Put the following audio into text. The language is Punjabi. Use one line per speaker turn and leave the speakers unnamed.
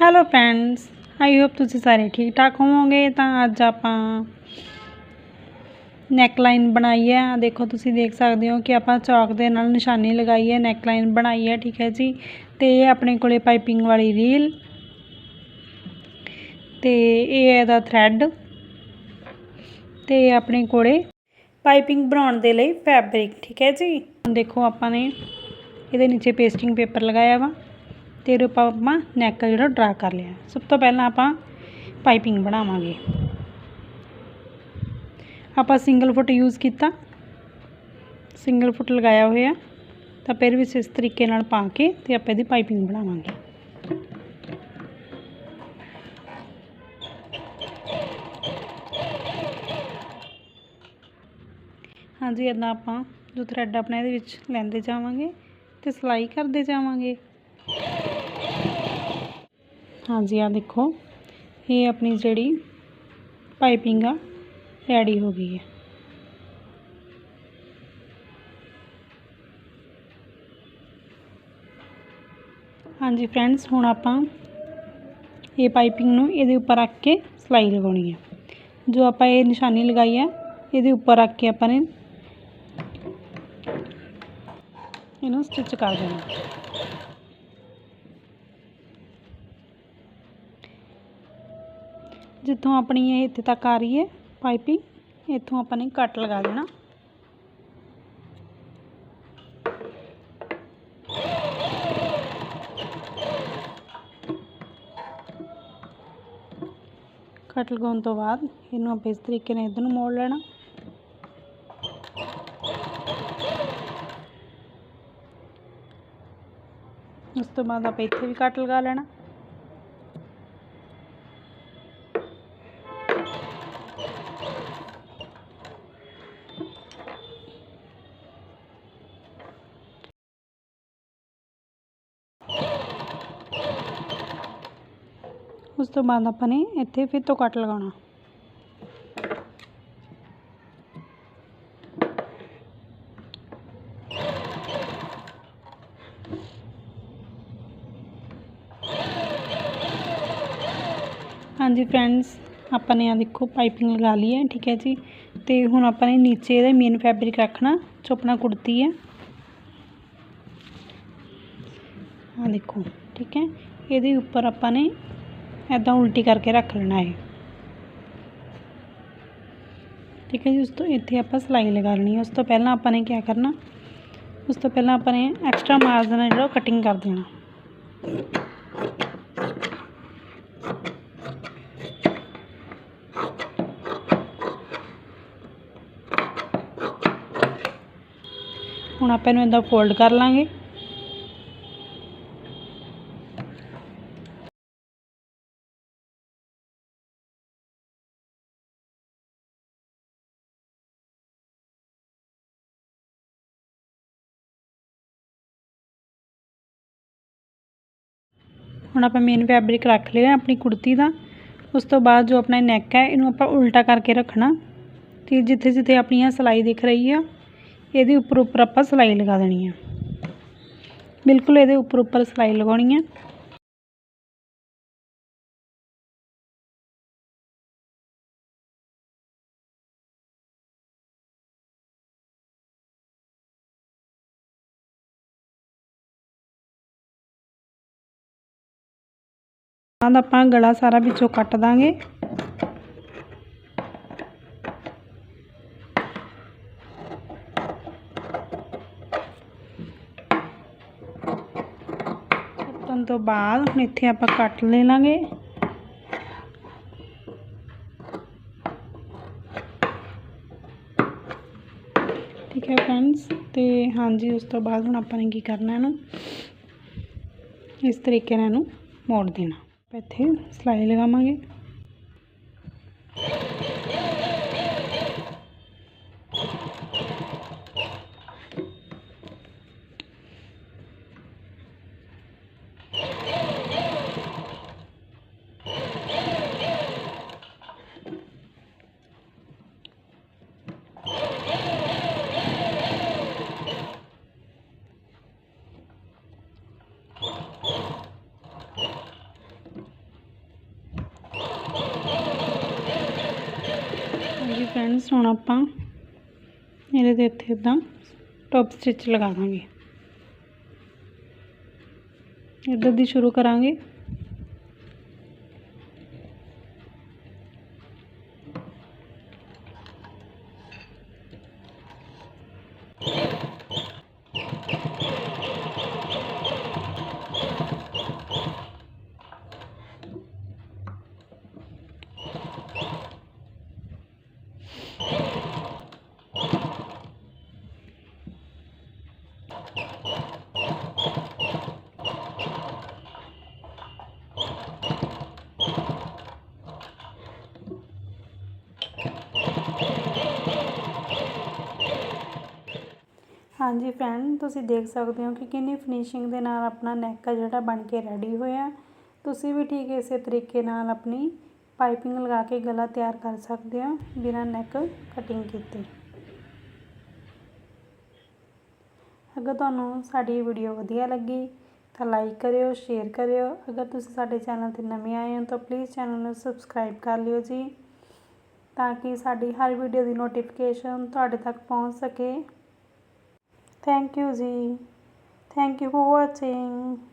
ਹੈਲੋ ਫਰੈਂਡਸ ਆਈ ਹੋਪ ਤੁਸੀਂ ਸਾਰੇ ਠੀਕ ਠਾਕ ਹੋਵੋਗੇ ਤਾਂ ਅੱਜ ਆਪਾਂ ਨੈਕ ਲਾਈਨ ਬਣਾਈ ਹੈ। ਦੇਖੋ, ਤੁਸੀਂ ਦੇਖ ਸਕਦੇ ਹੋ ਕਿ ਆਪਾਂ ਚੌਕ ਦੇ ਨਾਲ ਨਿਸ਼ਾਨੀ ਲਗਾਈ ਹੈ। ਨੈਕ ਲਾਈਨ ਬਣਾਈ ਹੈ, ਠੀਕ ਹੈ ਜੀ। ਤੇ ਇਹ ਆਪਣੇ ਕੋਲੇ ਪਾਈਪਿੰਗ ਵਾਲੀ ਰੀਲ ਤੇ ਇਹ ਇਹਦਾ ਥ੍ਰੈਡ ਤੇ ਆਪਣੇ ਕੋਲੇ ਪਾਈਪਿੰਗ ਬਣਾਉਣ ਦੇ ਲਈ ਫੈਬਰਿਕ ਠੀਕ ਹੈ ਜੀ। ਦੇਖੋ, ਆਪਾਂ ਨੇ ਇਹਦੇ ਨੀਚੇ ਪੇਸਟਿੰਗ ਪੇਪਰ ਲਗਾਇਆ ਵਾ। ਅਤੇ ਆਪਾਂ ਆਪਾਂ ਨੈਕ ਜਿਹੜਾ ਡਰਾ ਕਰ ਲਿਆ। ਸਭ ਤੋਂ ਪਹਿਲਾਂ ਆਪਾਂ ਪਾਈਪਿੰਗ ਬਣਾਵਾਂਗੇ। ਆਪਾਂ ਸਿੰਗਲ ਫੁੱਟ ਯੂਜ਼ ਕੀਤਾ। ਸਿੰਗਲ ਫੁੱਟ ਲਗਾਇਆ ਹੋਇਆ। ਤਾਂ ਫਿਰ ਵੀ ਇਸ ਤਰੀਕੇ ਨਾਲ ਪਾ ਕੇ ਤੇ ਆਪਾਂ ਇਹਦੀ ਪਾਈਪਿੰਗ ਬਣਾਵਾਂਗੇ। ਹਾਂਜੀ ਇੱਦਾਂ ਆਪਾਂ ਜੋ ਥਰੈਡ ਆਪਣਾ ਇਹਦੇ ਵਿੱਚ ਲੈਂਦੇ ਜਾਵਾਂਗੇ ਤੇ ਸਿਲਾਈ ਕਰਦੇ ਜਾਵਾਂਗੇ। ਹਾਂਜੀ ਆ ਦੇਖੋ ਇਹ ਆਪਣੀ ਜਿਹੜੀ ਪਾਈਪਿੰਗ ਆ ਰੈਡੀ ਹੋ ਗਈ ਹੈ ਹਾਂਜੀ ਫਰੈਂਡਸ ਹੁਣ ਆਪਾਂ ਇਹ ਪਾਈਪਿੰਗ ਨੂੰ ਇਹਦੇ ਉੱਪਰ ਰੱਖ ਕੇ ਸਿਲਾਈ ਲਗਾਉਣੀ ਹੈ ਜੋ ਆਪਾਂ ਇਹ ਨਿਸ਼ਾਨੀ ਲਗਾਈ ਹੈ ਇਹਦੇ ਉੱਪਰ ਰੱਖ ਕੇ ਆਪਾਂ ਨੇ ਇਹਨੂੰ ਸਟਿਚ ਕਰ ਦੇਣਾ ਜਿੱਥੋਂ ਆਪਣੀ ਇਹ ਇੱਥੇ ਤੱਕ ਆ ਰਹੀ ਹੈ ਪਾਈਪਿੰਗ, ਇੱਥੋਂ ਆਪਾਂ ਨੇ ਕੱਟ ਲਗਾ ਦੇਣਾ। ਕੱਟ ਲਗਾਉਣ ਤੋਂ ਬਾਅਦ ਇਹਨੂੰ ਆਪਾਂ ਇਸ ਤਰੀਕੇ ਨਾਲ ਇੱਧਰ ਨੂੰ ਮੋੜ ਲੈਣਾ। ਉਸ ਤੋਂ ਬਾਅਦ ਆਪਾਂ ਇੱਥੇ ਵੀ ਕੱਟ ਲਗਾ ਲੈਣਾ। ਉਸ ਤੋਂ ਬਾਅਦ ਆਪਾਂ ਨੇ ਇੱਥੇ ਫਿਰ ਤੋਂ ਕੱਟ ਲਗਾਉਣਾ। ਹਾਂਜੀ ਫਰੈਂਡਸ ਆਪਾਂ ਨੇ ਆ ਦੇਖੋ ਪਾਈਪਿੰਗ ਲਗਾ ਲਈ ਹੈ, ਠੀਕ ਹੈ ਜੀ। ਤੇ ਹੁਣ ਆਪਾਂ ਨੇ ਨੀਚੇ ਇਹਦਾ ਮੇਨ ਫੈਬਰਿਕ ਰੱਖਣਾ ਜੋ ਆਪਣਾ ਕੁੜਤੀ ਹੈ। ਆ ਦੇਖੋ, ਠੀਕ ਹੈ। ਇਹਦੇ ਉੱਪਰ ਆਪਾਂ ਨੇ ਐਦਾਂ ਉਲਟੀ ਕਰਕੇ ਰੱਖ ਲੈਣਾ ਹੈ ਠੀਕ ਹੈ ਜੀ, ਉਸ ਤੋਂ ਇੱਥੇ ਆਪਾਂ ਸਿਲਾਈ ਲਗਾ ਲੈਣੀ ਹੈ। ਉਸ ਤੋਂ ਪਹਿਲਾਂ ਆਪਾਂ ਨੇ ਕੀ ਕਰਨਾ? ਉਸ ਤੋਂ ਪਹਿਲਾਂ ਆਪਾਂ ਨੇ ਐਕਸਟਰਾ ਮਾਰਜਨ ਹੈ ਜਿਹੜਾ ਕਟਿੰਗ ਕਰ ਦੇਣਾ। ਹੁਣ ਆਪਾਂ ਇਹਨੂੰ ਇਦਾਂ ਫੋਲਡ ਕਰ ਲਾਂਗੇ। ਹੁਣ ਆਪਾਂ ਮੇਨ ਫੈਬਰਿਕ ਰੱਖ ਲਿਆ ਆਪਣੀ ਕੁੜਤੀ ਦਾ। ਉਸ ਤੋਂ ਬਾਅਦ ਜੋ ਆਪਣਾ ਨੈਕ ਹੈ, ਇਹਨੂੰ ਆਪਾਂ ਉਲਟਾ ਕਰਕੇ ਰੱਖਣਾ। ਤੇ ਜਿੱਥੇ ਜਿੱਥੇ ਆਪਣੀ ਆ ਸਿਲਾਈ ਦਿਖ ਰਹੀ ਆ, ਇਹਦੇ ਉੱਪਰ ਉੱਪਰ ਆਪਾਂ ਸਿਲਾਈ ਲਗਾ ਦੇਣੀ ਆ। ਬਿਲਕੁਲ ਇਹਦੇ ਉੱਪਰ ਉੱਪਰ ਸਿਲਾਈ ਲਗਾਉਣੀ ਹੈ ਬਾਅਦ ਆਪਾਂ ਗਲਾ ਸਾਰਾ ਵਿੱਚੋਂ ਕੱਟ ਦਾਂਗੇ। ਕੱਟਣ ਤੋਂ ਬਾਅਦ ਹੁਣ ਇੱਥੇ ਆਪਾਂ ਕੱਟ ਲੈ ਲਾਂਗੇ ਠੀਕ ਹੈ ਫਰੈਂਡਸ ਤੇ ਹਾਂਜੀ, ਉਸ ਤੋਂ ਬਾਅਦ ਹੁਣ ਆਪਾਂ ਨੇ ਕੀ ਕਰਨਾ ਇਹਨੂੰ? ਇਸ ਤਰੀਕੇ ਨਾਲ ਇਹਨੂੰ ਮੋੜ ਦੇਣਾ। ਇੱਥੇ ਸਿਲਾਈ ਲਗਾਵਾਂਗੇ। ਫਰੈਂਡਸ ਹੁਣ ਆਪਾਂ ਇਹਦੇ ਤੇ ਇੱਥੇ ਇਦਾਂ ਟੋਪ ਸਟਿਚ ਲਗਾ ਦਾਂਗੇ। ਇੱਧਰ ਦੀ ਸ਼ੁਰੂ ਕਰਾਂਗੇ। ਹਾਂਜੀ ਫਰੈਂਡ ਤੁਸੀਂ ਦੇਖ ਸਕਦੇ ਹੋ ਕਿ ਕਿੰਨੀ ਫਿਨਿਸ਼ਿੰਗ ਦੇ ਨਾਲ ਆਪਣਾ ਨੈਕ ਆ ਜਿਹੜਾ ਬਣ ਕੇ ਰੈਡੀ ਹੋਇਆ। ਤੁਸੀਂ ਵੀ ਠੀਕ ਇਸੇ ਤਰੀਕੇ ਨਾਲ ਆਪਣੀ ਪਾਈਪਿੰਗ ਲਗਾ ਕੇ ਗਲਾ ਤਿਆਰ ਕਰ ਸਕਦੇ ਹੋ ਬਿਨਾਂ ਨੈਕ ਕਟਿੰਗ ਕੀਤੇ। ਅਗਰ ਤੁਹਾਨੂੰ ਸਾਡੀ ਵੀਡੀਓ ਵਧੀਆ ਲੱਗੀ ਤਾਂ ਲਾਈਕ ਕਰਿਓ ਸ਼ੇਅਰ ਕਰਿਓ। ਅਗਰ ਤੁਸੀਂ ਸਾਡੇ ਚੈਨਲ ਤੇ ਨਵੇਂ ਆਏ ਹੋ ਤਾਂ ਪਲੀਜ਼ ਚੈਨਲ ਨੂੰ ਸਬਸਕ੍ਰਾਈਬ ਕਰ ਲਿਓ ਜੀ, ਤਾਂ ਕਿ ਸਾਡੀ ਹਰ ਵੀਡੀਓ ਦੀ ਨੋਟੀਫਿਕੇਸ਼ਨ ਤੁਹਾਡੇ ਤੱਕ ਪਹੁੰਚ ਸਕੇ। Thank you, Z. Thank you for watching.